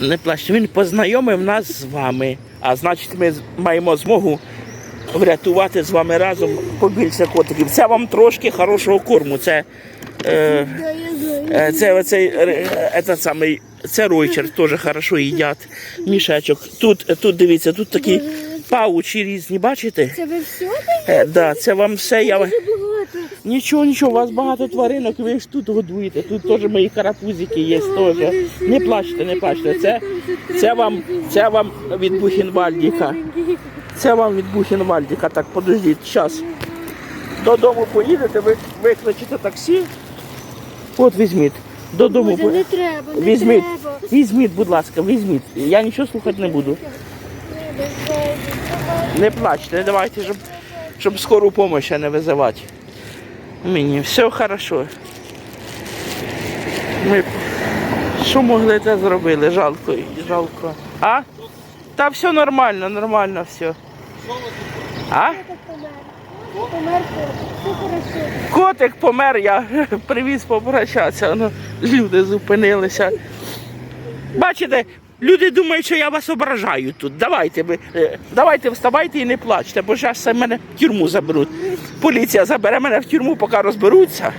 Не плачте, він познайомив нас з вами. А значить, ми маємо змогу врятувати з вами разом побільше котиків. Це вам трошки хорошого корму. Це, е, е, це оцей е, самий, це ройчер, теж хорошо їдять. Мішечок. Тут, тут дивіться, тут такі паучі різні, бачите? Це ви все Е, да, це вам все. Я... Нічого, нічого, у вас багато тваринок, ви ж тут годуєте. Тут теж мої карапузики є теж. Не плачте, не плачте. Це, це, вам, це вам від Бухенвальдіка. Це вам від Бухенвальдіка. Так, подождіть, зараз. Додому поїдете, ви викличете таксі. От візьміть. Додому Боже, не треба, не візьміть. треба. Візьміть, будь ласка, візьміть. Я нічого слухати не буду. Не плачте, давайте, щоб, щоб скору допомогу не визивати. Мені все хорошо. Ми що могли, те зробили. Жалко, жалко. А? Та все нормально, нормально все. А? Помер, хорошо. Котик помер, я привіз попрощатися. Ну, люди зупинилися. Бачите, люди думають, що я вас ображаю тут. Давайте ви, е, давайте вставайте і не плачте, бо зараз мене в тюрму заберуть. Поліція забере мене в тюрму, поки розберуться.